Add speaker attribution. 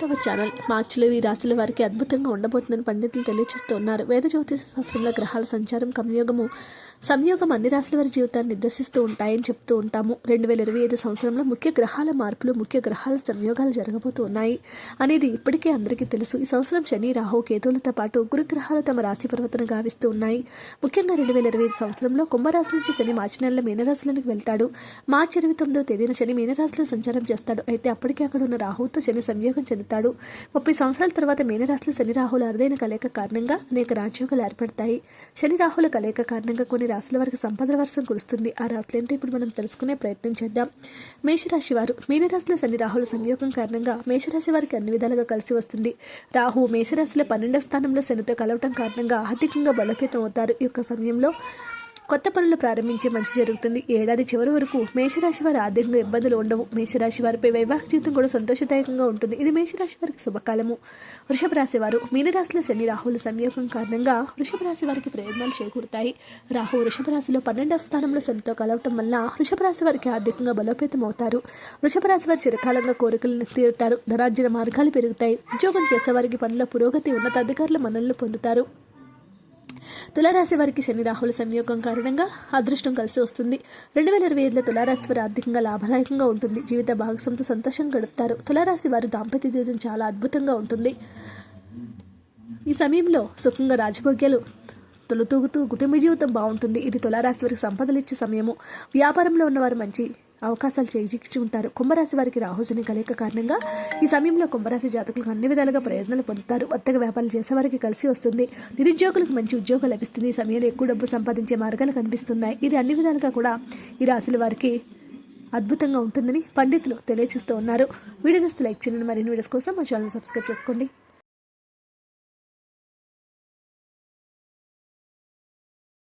Speaker 1: తమ ఛానల్ మార్చిలో ఈ రాశుల వారికి అద్భుతంగా ఉండబోతుందని పండితులు తెలియజేస్తూ ఉన్నారు. వేద జ్యోతిష శాస్త్రంలో గ్రహాల సంచారం సంయోగము సంయోగం అన్ని రాశుల వారి జీవితాన్ని నిర్దేశిస్తూ ఉంటాయని చెప్తూ ఉంటాము. రెండు వేల ఇరవై ఐదు సంవత్సరంలో ముఖ్య గ్రహాల మార్పులు ముఖ్య గ్రహాల సంయోగాలు జరగబోతూ ఉన్నాయి అనేది ఇప్పటికే అందరికీ తెలుసు. ఈ సంవత్సరం శని రాహు కేతువులతో పాటు గురుగ్రహాలు తమ రాశి పరివర్తన గావిస్తూ ఉన్నాయి. ముఖ్యంగా రెండు వేల ఇరవై ఐదు సంవత్సరంలో కుంభరాశి నుంచి శని మార్చి నెలలో మీనరాశిలోనికి వెళ్తాడు. మార్చి ఇరవై తొమ్మిదో తేదీన శని మీనరాశిలో సంచారం చేస్తాడు. అయితే అప్పటికే అక్కడ ఉన్న రాహుతో శని సంయోగం చెందుతాడు. ముప్పై సంవత్సరాల తర్వాత మీనరాశిలో శని రాహుల అరుదైన కలయిక కారణంగా అనేక రాజ్యోగాలు ఏర్పడతాయి. శని రాహుల కలయిక కారణంగా కొన్ని రాశుల వారికి సంపద వర్షం కురుస్తుంది. ఆ రాశులు ఏంటో ఇప్పుడు మనం తెలుసుకునే ప్రయత్నం చేద్దాం. మేషరాశి వారు మీనరాశిలో శని రాహుల సంయోగం కారణంగా మేషరాశి వారికి అన్ని విధాలుగా కలిసి వస్తుంది. రాహు మేషరాశిలో పన్నెండవ స్థానంలో శనితో కలవటం కారణంగా ఆర్థికంగా బలోపేతం అవుతారు. ఈ యొక్క సమయంలో కొత్త పనులు ప్రారంభించే మంచి జరుగుతుంది. ఏడాది చివరి వరకు మేషరాశి వారి ఆర్థికంగా ఇబ్బందులు ఉండవు. మేషరాశి వారిపై వైవాహిక జీవితం కూడా సంతోషదాయకంగా ఉంటుంది. ఇది మేషరాశి వారికి శుభకాలము. వృషభ రాశి వారు మీనరాశిలో శని రాహుల సంయోగం కారణంగా వృషభ రాశి వారికి ప్రయోజనాలు చేకూరుతాయి. రాహు వృషభ రాశిలో పన్నెండవ స్థానంలో శనితో కలవటం వల్ల వృషభ రాశి వారికి ఆర్థికంగా బలోపేతం అవుతారు. వృషభ రాశి వారి చిరకాలంగా కోరికలను తీరుతారు. ధనార్జన మార్గాలు పెరుగుతాయి. ఉద్యోగం చేసేవారికి పనుల పురోగతి ఉన్నతాధికారుల మనల్ని పొందుతారు. తులారాశి వారికి శని రాహుల సంయోగం కారణంగా అదృష్టం కలిసి వస్తుంది. రెండు వేల ఇరవై ఐదులో తులారాశి వారి ఆర్థికంగా లాభదాయకంగా ఉంటుంది. జీవిత భాగస్వామితో సంతోషం గడుపుతారు. తులారాశి వారి దాంపత్య జీవితం చాలా అద్భుతంగా ఉంటుంది. ఈ సమయంలో సుఖంగా రాజభోగ్యాలు తొలుతూగుతూ కుటుంబ జీవితం బాగుంటుంది. ఇది తులారాశి వారికి సంపదలు ఇచ్చే సమయము. వ్యాపారంలో ఉన్నవారు మంచి అవకాశాలు చేజిక్కుంటారు కుంభరాశి వారికి రాహుశని కలయిక కారణంగా ఈ సమయంలో కుంభరాశి జాతకులకు అన్ని విధాలుగా ప్రయోజనాలు పొందుతారు. వర్తక వ్యాపారాలు చేసేవారికి కలిసి వస్తుంది. నిరుద్యోగులకు మంచి ఉద్యోగం లభిస్తుంది. ఈ సమయంలో ఎక్కువ డబ్బు సంపాదించే మార్గాలు కనిపిస్తున్నాయి. ఇది అన్ని విధాలుగా కూడా ఈ రాశుల వారికి అద్భుతంగా ఉంటుందని పండితులు తెలియజేస్తూ ఉన్నారు. వీడియోస్ లైక్ చేయండి. మరిన్ని వీడియోస్ కోసం మా ఛానల్ సబ్స్క్రైబ్ చేసుకోండి.